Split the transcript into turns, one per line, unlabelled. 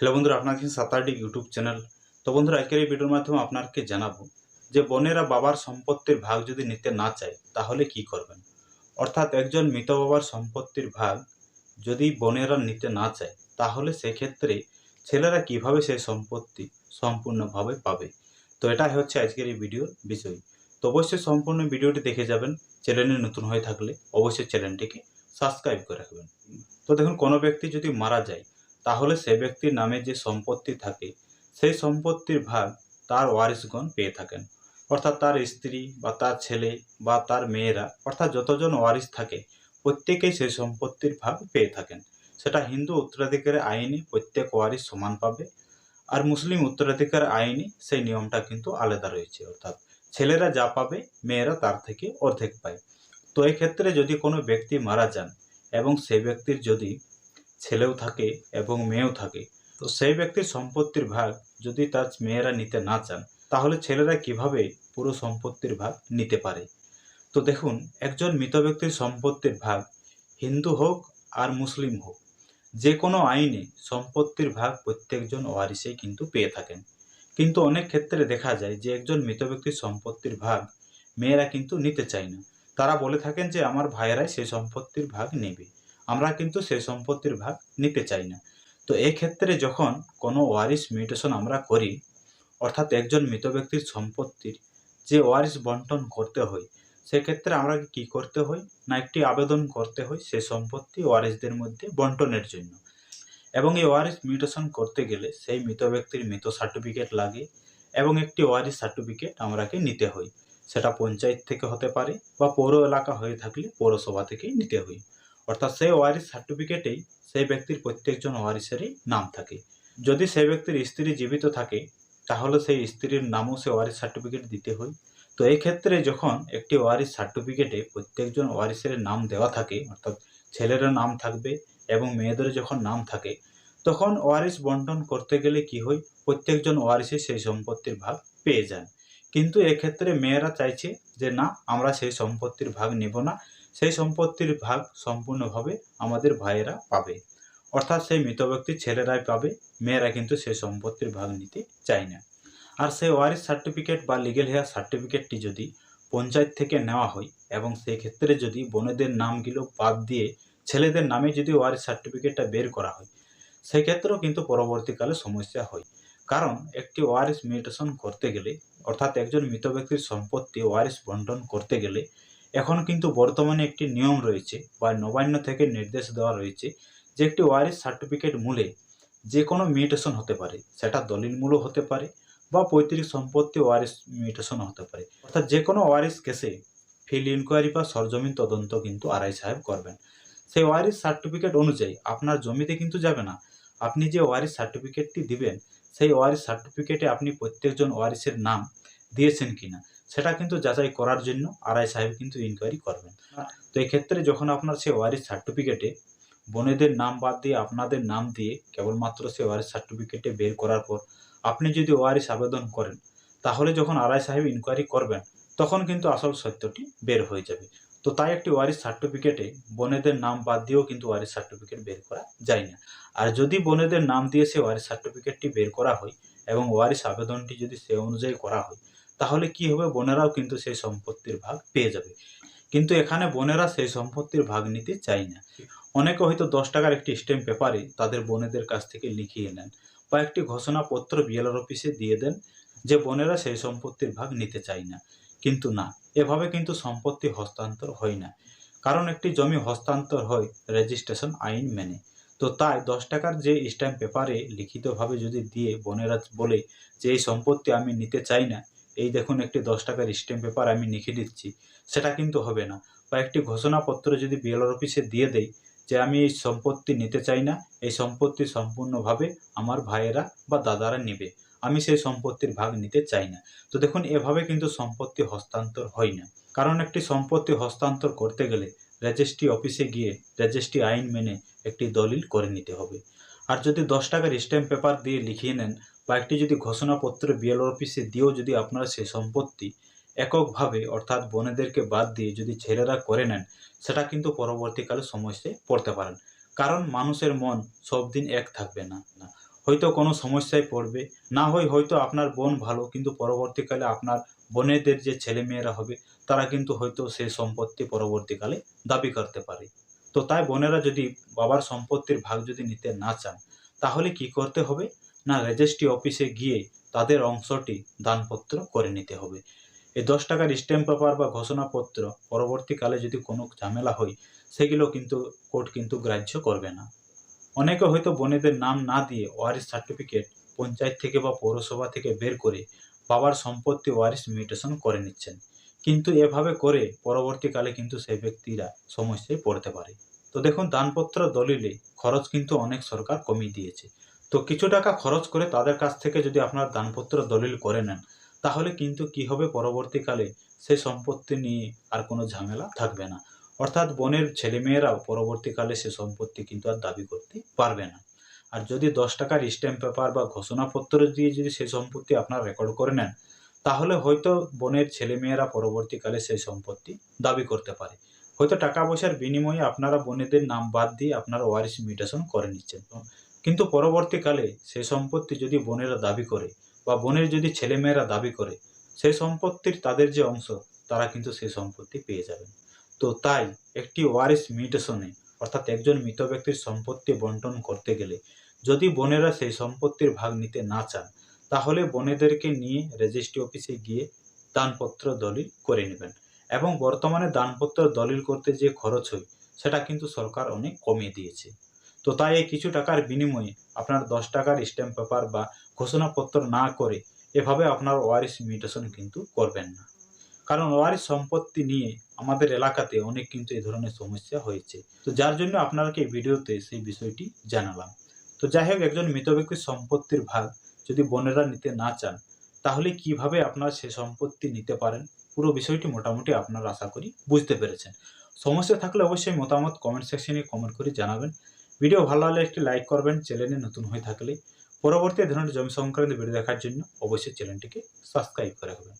Hello বন্ধুরা আপনার কাছে সাতারডি ইউটিউব চ্যানেল। তো বন্ধুরা, আজকের এই ভিডিওর মাধ্যমে আপনাকে জানাব যে বোনেরা বাবার সম্পত্তির ভাগ যদি নিতে না চায়, তাহলে কি করবেন? অর্থাৎ একজন মৃত বাবার সম্পত্তির ভাগ যদি বোনেরা নিতে না চায়, তাহলে সেক্ষেত্রে ছেলেরা কীভাবে সেই সম্পত্তি সম্পূর্ণভাবে পাবে? তো এটাই হচ্ছে আজকের এই ভিডিওর বিষয়। তো অবশ্যই সম্পূর্ণ ভিডিওটি দেখে যাবেন। চ্যানেলে নতুন হয়ে থাকলে অবশ্যই চ্যানেলটিকে সাবস্ক্রাইব করে রাখবেন। তো দেখুন, কোনো ব্যক্তি যদি মারা যায় তাহলে সে ব্যক্তির নামে যে সম্পত্তি থাকে, সেই সম্পত্তির ভাগ তার ওয়ারিশগণ পেয়ে থাকেন। অর্থাৎ তার স্ত্রী বা তার ছেলে বা তার মেয়েরা, অর্থাৎ যতজন ওয়ারিশ থাকে, প্রত্যেকেই সেই সম্পত্তির ভাগ পেয়ে থাকেন। সেটা হিন্দু উত্তরাধিকারের আইনে প্রত্যেক ওয়ারিশ সমান পাবে, আর মুসলিম উত্তরাধিকার আইনে সেই নিয়মটা কিন্তু আলাদা রয়েছে। অর্থাৎ ছেলেরা যা পাবে, মেয়েরা তার থেকে অর্ধেক পায়। তো এই ক্ষেত্রে যদি কোনো ব্যক্তি মারা যান এবং সেই ব্যক্তির যদি ছেলেও থাকে এবং মেয়েও থাকে। তো সেই ব্যক্তির সম্পত্তির ভাগ যদি তার মেয়েরা নিতে না চান, তাহলে ছেলেরা কীভাবে পুরো সম্পত্তির ভাগ নিতে পারে? তো দেখুন, একজন মৃত ব্যক্তির সম্পত্তির ভাগ হিন্দু হোক আর মুসলিম হোক, যে কোনো আইনে সম্পত্তির ভাগ প্রত্যেকজন ওয়ারিসেই কিন্তু পেয়ে থাকেন। কিন্তু অনেক ক্ষেত্রে দেখা যায় যে একজন মৃত ব্যক্তির সম্পত্তির ভাগ মেয়েরা কিন্তু নিতে চায় না। তারা বলে থাকেন যে, আমার ভাইয়েরাই সেই সম্পত্তির ভাগ নেবে। আমরা কিন্তু সেই সম্পত্তির ভাগ নিতে চাই না। তো এই ক্ষেত্রে যখন কোনো ওয়ারিশ মিউটেশন আমরা করি, অর্থাৎ একজন মৃত ব্যক্তির সম্পত্তির যে ওয়ারিশ বন্টন করতে হয়, সেক্ষেত্রে আমরা কি করতে হয়? না, একটি আবেদন করতে হয় সেই সম্পত্তি ওয়ারিশদের মধ্যে বন্টনের জন্য। এবং এই ওয়ারিশ মিউটেশন করতে গেলে সেই মৃত ব্যক্তির মৃত সার্টিফিকেট লাগে এবং একটি ওয়ারিশ সার্টিফিকেট আমরাকে নিতে হয়। সেটা পঞ্চায়েত থেকে হতে পারে বা পৌর এলাকা হয়ে থাকলে পৌরসভা থেকেই নিতে হয়। অর্থাৎ সেই ওয়ারিশ সার্টিফিকেটেই সেই ব্যক্তির প্রত্যেকজন ওয়ারিসেরই নাম থাকে। যদি সেই ব্যক্তির স্ত্রী জীবিত থাকে, তাহলে সেই স্ত্রীর নামও সে ওয়ারিশ সার্টিফিকেট দিতে হয়। তো এই ক্ষেত্রে যখন একটি ওয়ারিশ সার্টিফিকেটে প্রত্যেকজন ওয়ারিসের নাম দেওয়া থাকে, অর্থাৎ ছেলেরও নাম থাকবে এবং মেয়েদের যখন নাম থাকে, তখন ওয়ারিশ বন্টন করতে গেলে কি হয়? প্রত্যেকজন ওয়ারিশে সেই সম্পত্তির ভাগ পেয়ে যান। কিন্তু এক্ষেত্রে মেয়েরা চাইছে যে, না, আমরা সেই সম্পত্তির ভাগ নেব না। সেই সম্পত্তির ভাগ সম্পূর্ণভাবে আমাদের ভাইয়েরা পাবে। অর্থাৎ সেই মৃত ব্যক্তির ছেলেরাই পাবে, মেয়েরা কিন্তু সেই সম্পত্তির ভাগ নিতে চায় না। আর সেই ওয়ারিশ সার্টিফিকেট বা লিগেল হেয়ার সার্টিফিকেটটি যদি পঞ্চায়েত থেকে নেওয়া হয় এবং সেই ক্ষেত্রে যদি বোনেদের নামগুলো বাদ দিয়ে ছেলেদের নামে যদি ওয়ারিশ সার্টিফিকেটটা বের করা হয় সেক্ষেত্রেও কিন্তু পরবর্তীকালে সমস্যা হয়। কারণ একটি ওয়ারিশ মিউটেশন করতে গেলে, অর্থাৎ একজন মৃত ব্যক্তির সম্পত্তি ওয়ারিশ বন্টন করতে গেলে এখন কিন্তু বর্তমানে একটি নিয়ম রয়েছে বা নবান্ন থেকে নির্দেশ দেওয়া রয়েছে যে একটি ওয়ারিশ সার্টিফিকেট মূলে যে কোনো মিউটেশন হতে পারে, সেটা দলিল মূলও হতে পারে বা পৈতৃক সম্পত্তি ওয়ারিশ মিউটেশন হতে পারে। অর্থাৎ যে কোনো ওয়ারিশ কেসে ফিল্ড ইনকোয়ারি বা সরজমিন তদন্ত কিন্তু আরআই সাহেব করবেন। সেই ওয়ারিশ সার্টিফিকেট অনুযায়ী আপনার জমিতে কিন্তু যাবে না। আপনি যে ওয়ারিশ সার্টিফিকেটটি দিবেন, সেই ওয়ারিশ সার্টিফিকেটে আপনি প্রত্যেকজন ওয়ারিশের নাম দিয়েছেন কিনা সেটা কিন্তু যাচাই করার জন্য আরআই সাহেব কিন্তু ইনকোয়ারি করবেন। তো এই ক্ষেত্রে যখন আপনার সে ওয়ারিশ সার্টিফিকেটে বোনেদের নাম বাদ দিয়ে আপনাদের নাম দিয়ে কেবলমাত্র সে ওয়ারিশ সার্টিফিকেটে বের করার পর আপনি যদি ওয়ারিশ আবেদন করেন, তাহলে যখন আরআই সাহেব ইনকোয়ারি করবেন, তখন কিন্তু আসল সত্যটি বের হয়ে যাবে। তো তাই একটি ওয়ারিশ সার্টিফিকেটে বোনেদের নাম বাদ দিয়েও কিন্তু ওয়ারিশ সার্টিফিকেট বের করা যায় না। আর যদি বোনেদের নাম দিয়ে সে ওয়ারিশ সার্টিফিকেটটি বের করা হয় এবং ওয়ারিশ আবেদনটি যদি সে অনুযায়ী করা হয় তাহলে কি হবে? বোনেরাও কিন্তু সেই সম্পত্তির ভাগ পেয়ে যাবে। কিন্তু এখানে বোনেরা সেই সম্পত্তির ভাগ নিতে চায় না। অনেকে হয়তো দশ টাকার একটি স্ট্যাম্প পেপারে তাদের বোনেদের কাছ থেকে লিখিয়ে নেন বা একটি ঘোষণাপত্র বিএলআর অফিসে দিয়ে দেন যে বোনেরা সেই সম্পত্তির ভাগ নিতে চায় না। কিন্তু না, এভাবে কিন্তু সম্পত্তি হস্তান্তর হয় না। কারণ একটি জমি হস্তান্তর হয় রেজিস্ট্রেশন আইন মেনে। তো তাই দশ টাকার যে স্ট্যাম্প পেপারে লিখিতভাবে যদি দিয়ে বোনেরা বলে যে এই সম্পত্তি আমি নিতে চাই না এই দেখুন একটি দশ টাকার স্ট্যাম্প পেপার আমি লিখে দিচ্ছি। সেটা কিন্তু হবে না। বা একটি ঘোষণাপত্র যদি বিএলআর অফিসে দিয়ে দেয় যে আমি এই সম্পত্তি নিতে চাই না, এই সম্পত্তি সম্পূর্ণভাবে আমার ভাইয়েরা বা দাদারা নেবে। আমি সেই সম্পত্তির ভাগ নিতে চাই না। তো দেখুন, এভাবে কিন্তু সম্পত্তি হস্তান্তর হয় না। কারণ একটি সম্পত্তি হস্তান্তর করতে গেলে রেজিস্ট্রি অফিসে গিয়ে রেজিস্ট্রি আইন মেনে একটি দলিল করে নিতে হবে। আর যদি দশ টাকার স্ট্যাম্প পেপার দিয়ে লিখিয়ে নেন বা একটি যদি ঘোষণাপত্র বিএলও অফিসে দিয়েও যদি আপনারা সেই সম্পত্তি এককভাবে, অর্থাৎ বনেদেরকে বাদ দিয়ে যদি ছেলেরা করে নেন, সেটা কিন্তু পরবর্তীকালে সমস্যায় পড়তে পারেন। কারণ মানুষের মন সব দিন এক থাকবে না হয়তো কোনো সমস্যায় পড়বে, না হয় হয়তো আপনার বোন ভালো, কিন্তু পরবর্তীকালে আপনার বোনেদের যে ছেলেমেয়েরা হবে, তারা কিন্তু হয়তো সেই সম্পত্তি পরবর্তীকালে দাবি করতে পারে। তো তাই বোনেরা যদি বাবার সম্পত্তির ভাগ যদি নিতে না চান, তাহলে কি করতে হবে? না, রেজিস্ট্রি অফিসে গিয়ে তাদের অংশটি দানপত্র করে নিতে হবে। এই দশ টাকার স্ট্যাম্প পেপার বা ঘোষণাপত্র পরবর্তীকালে যদি কোনো ঝামেলা হয়, সেগুলো কিন্তু কোর্ট কিন্তু গ্রাহ্য করবে না। অনেকে হয়তো বোনেদের নাম না দিয়ে ওয়ারিস সার্টিফিকেট পঞ্চায়েত থেকে বা পৌরসভা থেকে বের করে বাবার সম্পত্তি ওয়ারিস মিউটেশন করে নিচ্ছেন। কিন্তু এভাবে করে পরবর্তীকালে কিন্তু সেই ব্যক্তিরা সমস্যায় পড়তে পারে। তো দেখুন, দানপত্র দলিলে খরচ কিন্তু অনেক সরকার কমিয়ে দিয়েছে। তো কিছু টাকা খরচ করে তাদের কাছ থেকে যদি আপনার দানপত্র দলিল করে নেন, তাহলে কিন্তু কি হবে? পরবর্তীকালে সেই সম্পত্তি নিয়ে আর কোনো ঝামেলা থাকবে না। অর্থাৎ বোনের ছেলেমেয়েরাও পরবর্তীকালে সে সম্পত্তি কিন্তু আর দাবি করতে পারবে না। আর যদি দশ টাকার স্ট্যাম্প পেপার বা ঘোষণাপত্র দিয়ে যদি সেই সম্পত্তি আপনার রেকর্ড করে নেন, তাহলে হয়তো বোনের ছেলেমেয়েরা পরবর্তীকালে সেই সম্পত্তি দাবি করতে পারে। হয়তো টাকা পয়সার বিনিময়ে আপনারা বোনেদের নাম বাদ দিয়ে আপনারা ওয়ারিস মিউটেশন করে নিচ্ছেন। কিন্তু পরবর্তীকালে সেই সম্পত্তি যদি বোনেরা দাবি করে বা বোনের যদি ছেলেমেয়েরা দাবি করে সেই সম্পত্তির তাদের যে অংশ, তারা কিন্তু সেই সম্পত্তি পেয়ে যাবেন। তো তাই একটি ওয়ারিস মিউটেশনে, অর্থাৎ একজন মৃত ব্যক্তির সম্পত্তি বন্টন করতে গেলে, যদি বোনেরা সেই সম্পত্তির ভাগ নিতে না চান, তাহলে বোনেদেরকে নিয়ে রেজিস্ট্রি অফিসে গিয়ে দানপত্র দলিল করে নেবেন এবং বর্তমানে দানপত্র দলিল করতে যে খরচ হয়, সেটা কিন্তু সরকার অনেক কমিয়ে দিয়েছে। তো তাই এই কিছু টাকার বিনিময়ে আপনার দশ টাকার স্ট্যাম্প পেপার বা ঘোষণাপত্র না করে এভাবে আপনার ওয়ারিস মিউটেশন কিন্তু করবেন না। কারণ ওয়ারিস সম্পত্তি নিয়ে আমাদের এলাকাতে অনেক কিন্তু এই ধরনের সমস্যা হয়েছে। তো যার জন্য আপনাকে এই ভিডিওতে সেই বিষয়টি জানালাম। তো যাই হোক, একজন মৃত ব্যক্তির সম্পত্তির ভাগ যদি বোনেরা নিতে না চান, তাহলে কীভাবে আপনার সে সম্পত্তি নিতে পারেন? পুরো বিষয়টি মোটামুটি আপনারা আশা করি বুঝতে পেরেছেন। সমস্যা থাকলে অবশ্যই মতামত কমেন্ট সেকশনে কমেন্ট করে জানাবেন। ভিডিও ভালো লাগলে একটি লাইক করবেন, চ্যানেলে নতুন হয়ে থাকলে পরবর্তী ধরনের জমি সংক্রান্ত ভিডিও দেখার জন্য অবশ্যই চ্যানেলটিকে সাবস্ক্রাইব করে রাখবেন।